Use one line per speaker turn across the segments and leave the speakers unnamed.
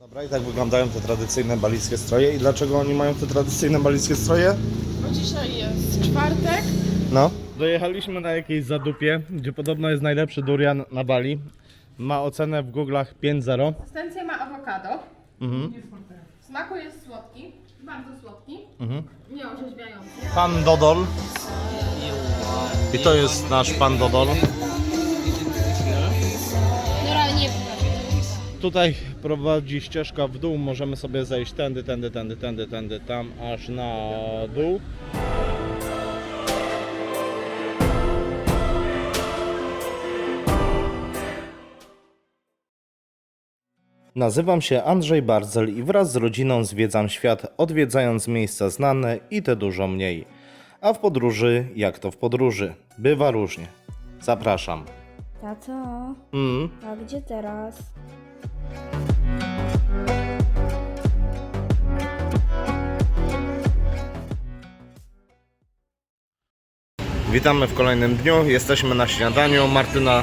Dobra, i tak wyglądają te tradycyjne balickie stroje. I dlaczego oni mają te tradycyjne balickie stroje?
Bo dzisiaj jest czwartek.
No. Dojechaliśmy na jakiejś zadupie, gdzie podobno jest najlepszy durian na Bali. Ma ocenę w Google'ach 5.0.
Konsystencję ma awokado.
Mhm.
W smaku jest słodki, bardzo słodki,
Mhm.
nieorzeźwiający.
Pan Dodol. I to jest nasz pan Dodol. Tutaj prowadzi ścieżka w dół, możemy sobie zejść tędy, tędy, tędy, tędy, tędy, tam aż na dół. Nazywam się Andrzej Barzel i wraz z rodziną zwiedzam świat, odwiedzając miejsca znane i te dużo mniej. A w podróży, jak to w podróży, bywa różnie. Zapraszam.
Tato,
Mm.
a gdzie teraz?
Witamy w kolejnym dniu. Jesteśmy na śniadaniu. Martyna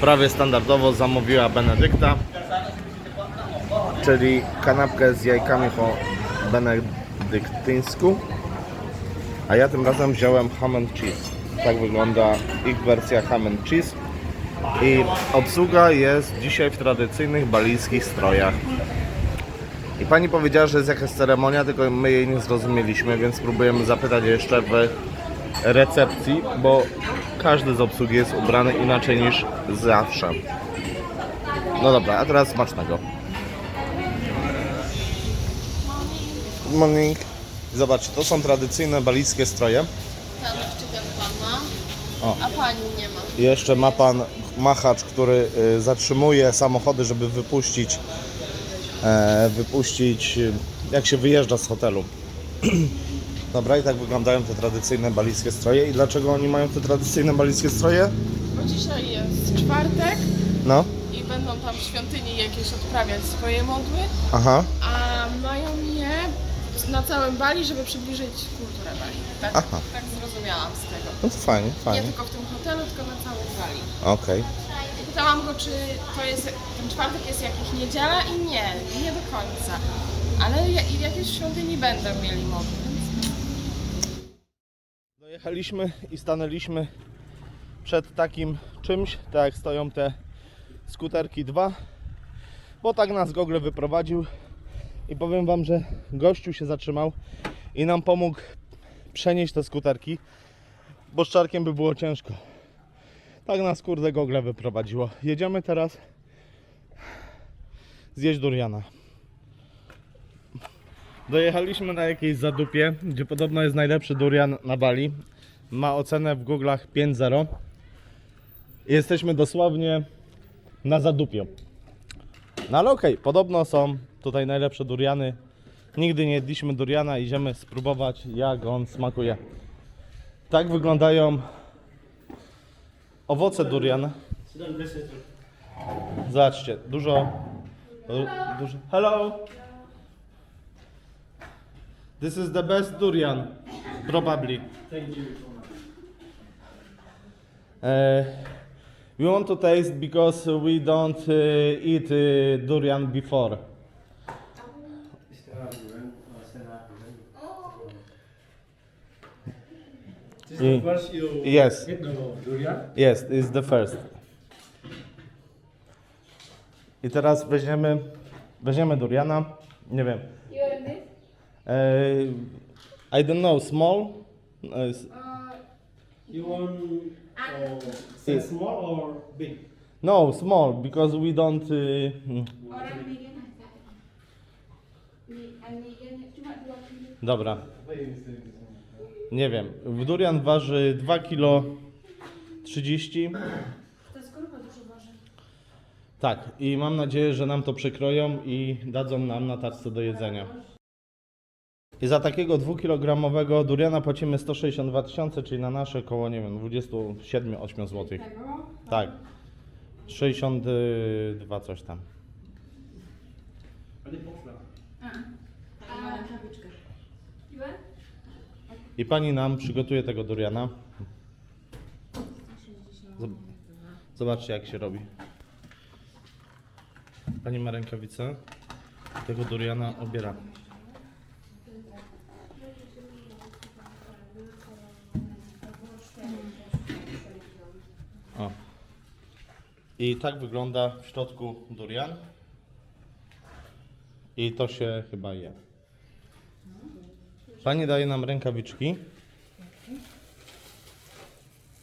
prawie standardowo zamówiła Benedykta, czyli kanapkę z jajkami po benedyktyńsku. A ja tym razem wziąłem ham and cheese. Tak wygląda ich wersja ham and cheese. I obsługa jest dzisiaj w tradycyjnych balijskich strojach. I pani powiedziała, że jest jakaś ceremonia, tylko my jej nie zrozumieliśmy, więc spróbujemy zapytać jeszcze w recepcji, bo każdy z obsługi jest ubrany inaczej niż zawsze. No dobra, a teraz smacznego. Good morning. Zobaczcie, to są tradycyjne balijskie stroje.
Tam jeszcze pan ma,
O.
a pani nie ma.
Jeszcze ma pan machacz, który y, zatrzymuje samochody, żeby wypuścić, e, wypuścić jak się wyjeżdża z hotelu. Dobra, i tak wyglądają te tradycyjne balijskie stroje. I dlaczego oni mają te tradycyjne balijskie stroje?
Bo dzisiaj jest czwartek
No,
i będą tam w świątyni jakieś odprawiać swoje modły,
aha,
a mają je na całym Bali, żeby przybliżyć kulturę Bali. Tak,
Aha.
tak zrozumiałam z tego.
no to fajnie,
Nie
fajnie.
tylko w tym hotelu, tylko na całym Bali.
Okej.
Pytałam go, czy to jest, ten czwartek jest jakiś niedziela i nie, nie do końca. Ale ja- i jakieś świątyni będą mieli modły, więc
Dojechaliśmy i stanęliśmy przed takim czymś, tak jak stoją te skuterki 2, bo tak nas Google wyprowadził i powiem Wam, że gościu się zatrzymał i nam pomógł przenieść te skuterki, bo z czarkiem by było ciężko. Tak nas kurde Google wyprowadziło. Jedziemy teraz zjeść duriana. Dojechaliśmy na jakiejś zadupie, gdzie podobno jest najlepszy durian na Bali. Ma ocenę w Google'ach 5.0. I Jesteśmy dosłownie na zadupie. No ale okej, podobno są tutaj najlepsze duriany. Nigdy nie jedliśmy duriana, idziemy spróbować jak on smakuje. Tak wyglądają owoce duriana. Zobaczcie, dużo, dużo. Hello! This is the best durian, probably. Thank you. Uh, we want to taste because we don't uh, eat uh, durian before.
This the first you
Yes.
get the durian.
Yes, is the first. I teraz weźmiemy, weźmiemy duriana. Nie wiem. Uh, I don't know, small. Uh, s-
You want uh, say
Yes.
small or big?
no, small because we don't. Uh, mm. Dobra. Nie wiem. Durian waży 2 kg 30.
To skorupa dużo waży.
Tak, i mam nadzieję, że nam to przykroją i dadzą nam na tarce do jedzenia. I za takiego 2-kilogramowego duriana płacimy 162 tysiące, czyli na nasze koło, nie wiem, 27-8 zł. Tak. 62 coś tam. I pani nam przygotuje tego duriana. Zob- Zobaczcie jak się robi. Pani ma rękawice. tego duriana obiera. O. I tak wygląda w środku durian. I to się chyba je. Pani daje nam rękawiczki.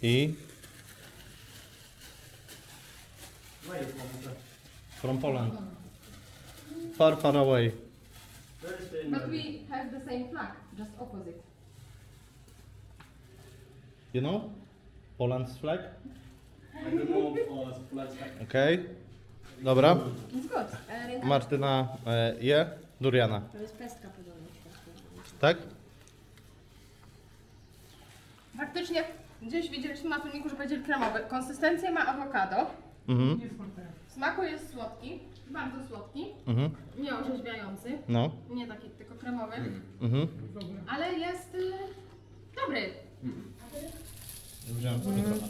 I from Poland. Far, far away.
But we have the same flag, just opposite.
You know? Poland's flag?
I don't know uh, flags like
Okej. Dobra.
It's good.
Martyna e, je duriana.
To jest pestka podobna.
Tak?
Faktycznie gdzieś widzieliśmy na filmiku, że powiedzieli kremowy. Konsystencję ma awokado.
Mhm.
W smaku jest słodki, bardzo słodki,
Mhm.
nie orzeźwiający,
No.
nie taki tylko kremowy,
Mhm.
ale jest y, dobry.
Trochę.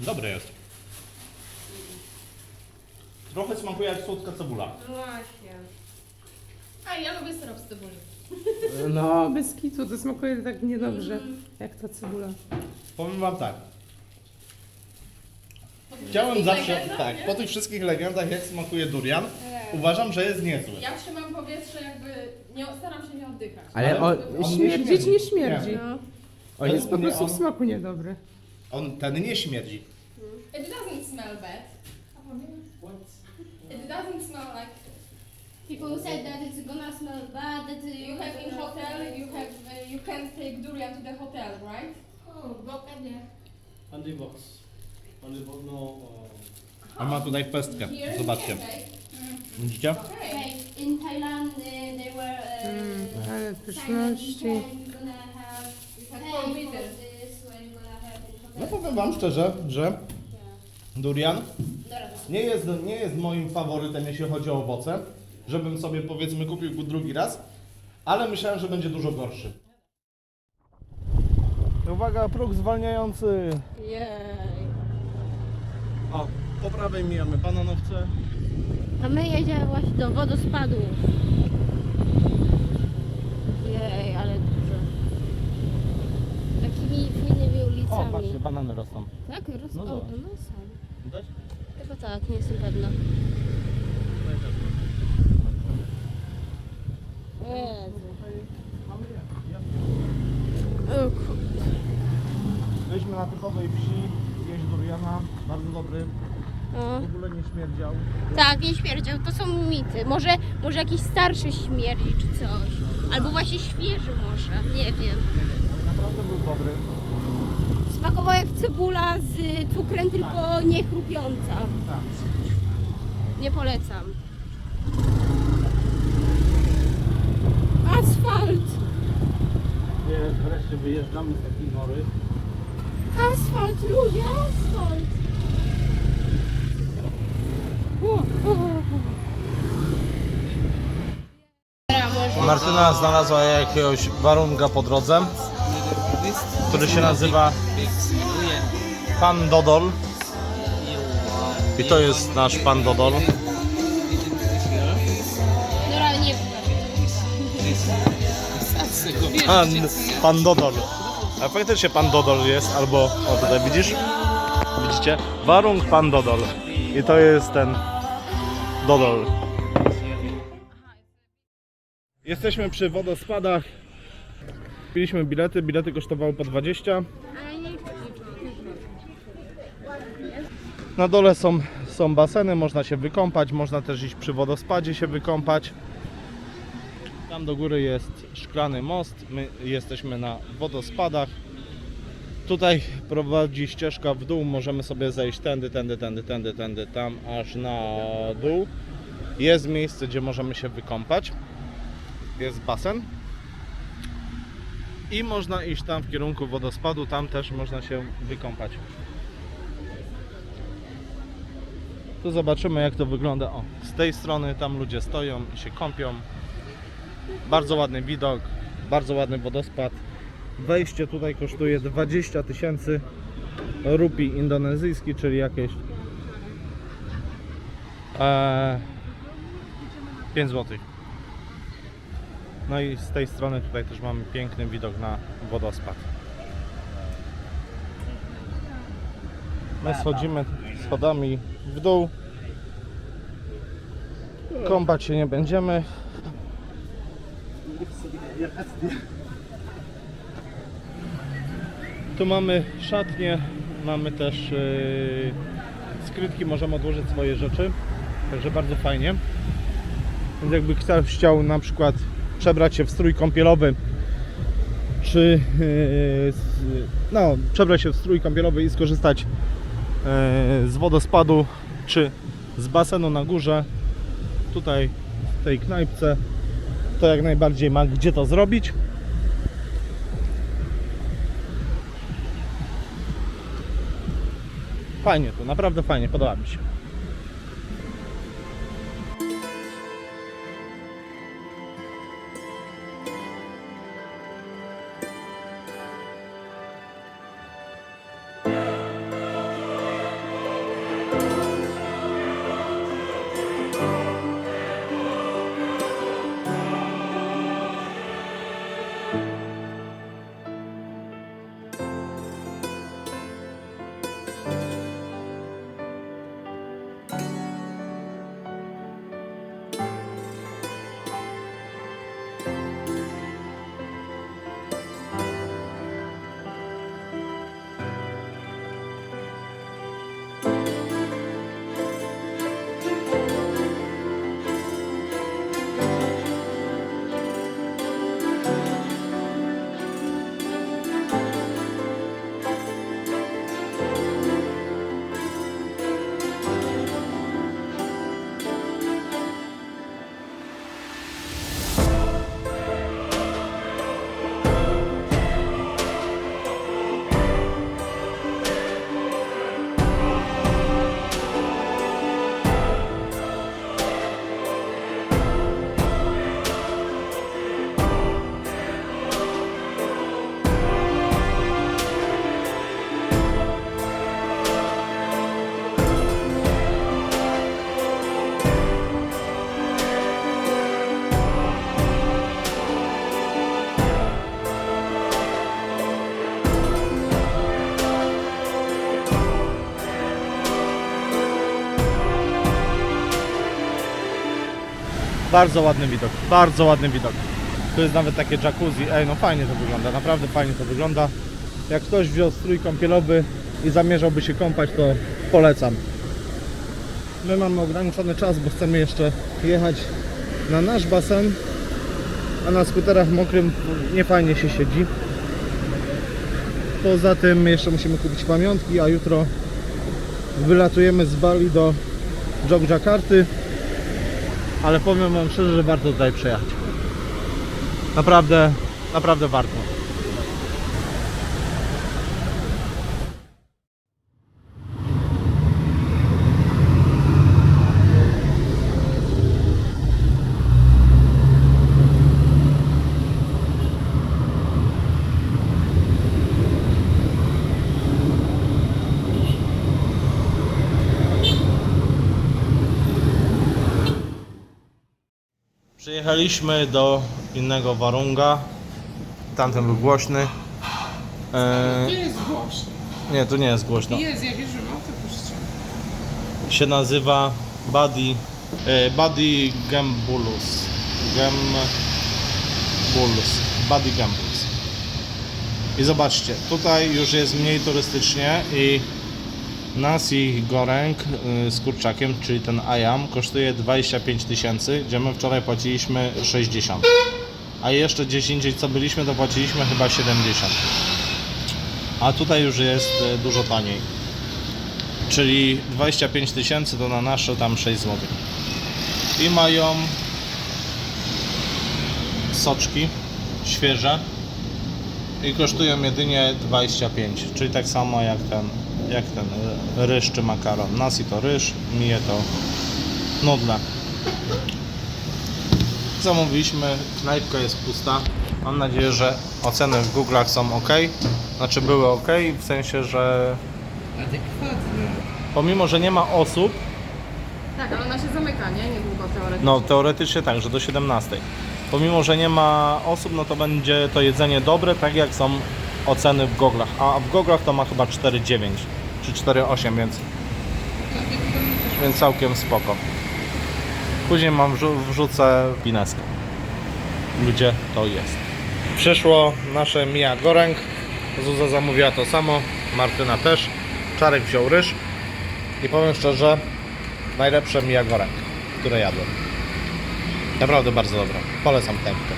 Dobry jest. Trochę smakuje jak słodka cebula.
Właśnie. A ja lubię syrop z cebuli.
No, bez kitu, to smakuje tak niedobrze, jak ta cebula.
Powiem wam tak. Chciałem zawsze, tak, po tych wszystkich legendach jak smakuje durian, uważam, że jest niezły.
Ja trzymam powietrze jakby, nie, staram się nie oddychać.
Ale
Ale
on,
on nie
śmierdzić
śmierdzi.
nie śmierdzi.
Nie.
No.
On jest po
Nie,
prostu
on-
w smaku niedobry.
On, ten nie śmierdzi.
It doesn't smell bad. It doesn't smell like
People said that it's gonna smell bad, that
you have in hotel, you have, uh, you can take durian to the hotel, right?
Oh, dokładnie.
on the box. On the box, no. Uh,
A ma tutaj pestkę.
Here you
Zobaczcie.
can take.
Widzicie?
Okay.
Okay, in Thailand uh, they were uh,
Mm, ale
Thailand
pyszności.
weekend, you're gonna have
You have
pay
four
for
meters.
this when you're gonna have in
No powiem wam szczerze, że durian
Dobra,
nie jest, nie jest moim faworytem, jeśli chodzi o owoce, żebym sobie powiedzmy kupił go drugi raz, ale myślałem, że będzie dużo gorszy. Uwaga, próg zwalniający.
Jej.
O, po prawej mijamy bananowce.
A my jedziemy właśnie do wodospadu. Jej, ale dużo. Takimi fajnymi
O,
ulicami.
patrzcie, banany rosną.
Tak, roz...
No
o,
zobacz.
no są.
Widać?
Chyba tak, nie jestem pewna. O.
Byliśmy na typowej wsi, jeść duriana, bardzo dobry, w ogóle nie śmierdział.
Tak, nie śmierdział, to są mity. Może, może jakiś starszy śmierdzi czy coś. Albo właśnie świeży może, nie wiem.
Naprawdę był dobry.
Smakował jak cebula z cukrem, tylko nie chrupiąca.
Tak.
Nie polecam. Asfalt!
Jest, wreszcie wyjeżdżamy z takiej nory.
Asfalt, ludzie, asfalt!
Martyna znalazła jakiegoś warunka po drodze, który się nazywa Pan Dodol. I to jest nasz Pan Dodol. Pan, pan Dodol. A faktycznie Pan Dodol jest, albo o tutaj widzisz? Widzicie? Warung Pan Dodol. I to jest ten Dodol. Jesteśmy przy wodospadach. Kupiliśmy bilety, bilety kosztowały po 20.
Ale nie
Na dole są, są baseny, można się wykąpać, można też iść przy wodospadzie się wykąpać. Tam do góry jest szklany most, my jesteśmy na wodospadach. Tutaj prowadzi ścieżka w dół, możemy sobie zejść tędy, tędy, tędy, tędy, tędy, tam aż na dół. Jest miejsce, gdzie możemy się wykąpać. Jest basen. I można iść tam w kierunku wodospadu, tam też można się wykąpać. Tu zobaczymy jak to wygląda. O, z tej strony tam ludzie stoją i się kąpią. Bardzo ładny widok, bardzo ładny wodospad. Wejście tutaj kosztuje 20 tysięcy rupii indonezyjskich, czyli jakieś Eee, 5 zł. No i z tej strony tutaj też mamy piękny widok na wodospad. My schodzimy schodami w dół. Kąpać się nie będziemy. Tu mamy szatnię, mamy też yy, skrytki, możemy odłożyć swoje rzeczy. Także bardzo fajnie. Więc jakby ktoś chciał na przykład przebrać się w strój kąpielowy, czy yy, no, przebrać się w strój kąpielowy i skorzystać yy, z wodospadu, czy z basenu na górze, tutaj w tej knajpce, to jak najbardziej ma gdzie to zrobić. Fajnie tu, naprawdę fajnie, podoba mi się. Bardzo ładny widok, bardzo ładny widok. Tu jest nawet takie jacuzzi. Ej, no fajnie to wygląda, naprawdę fajnie to wygląda. Jak ktoś wziął strój kąpielowy i zamierzałby się kąpać, to polecam. My mamy ograniczony czas, bo chcemy jeszcze jechać na nasz basen, a na skuterach mokrym nie fajnie się siedzi. Poza tym jeszcze musimy kupić pamiątki, a jutro wylatujemy z Bali do Jogjakarty ale powiem Wam szczerze, że warto tutaj przejechać. Naprawdę, naprawdę warto. Przyjechaliśmy do innego Warunga. Tamten był głośny. E,
jest głośno.
nie, to nie jest głośno.
Jest, jak już mam, to puszczę.
Się nazywa Buddy, e, Buddy Gambulus. Gambulus. Buddy Gambulus. I zobaczcie, tutaj już jest mniej turystycznie i nasi goreng y, z kurczakiem, czyli ten ayam, kosztuje 25 tysięcy, gdzie my wczoraj płaciliśmy 60. A jeszcze gdzieś indziej co byliśmy, to płaciliśmy chyba 70. A tutaj już jest y, dużo taniej. Czyli 25 tysięcy to na nasze tam 6 zł. I mają soczki świeże i kosztują jedynie 25, czyli tak samo jak ten, jak ten y, ryż czy makaron. Nasi to ryż, mije to nudle. Zamówiliśmy, knajpka jest pusta. Mam nadzieję, że oceny w Google'ach są ok. Znaczy były ok, w sensie, że
Adekwatne.
pomimo, że nie ma osób,
Tak, ale ona się zamyka, nie? Niedługo teoretycznie.
No teoretycznie tak, że do 17. Pomimo, że nie ma osób, no to będzie to jedzenie dobre, tak jak są oceny w goglach. A w goglach to ma chyba 4,9 czy 4,8, więc, więc całkiem spoko. Później mam wrzu- wrzucę pineskę. Gdzie to jest. Przyszło nasze Mia Goreng. Zuza zamówiła to samo, Martyna też. Czarek wziął ryż. I powiem szczerze, najlepsze Mia Goreng, które jadłem. Naprawdę bardzo dobre. Polecam tempkę.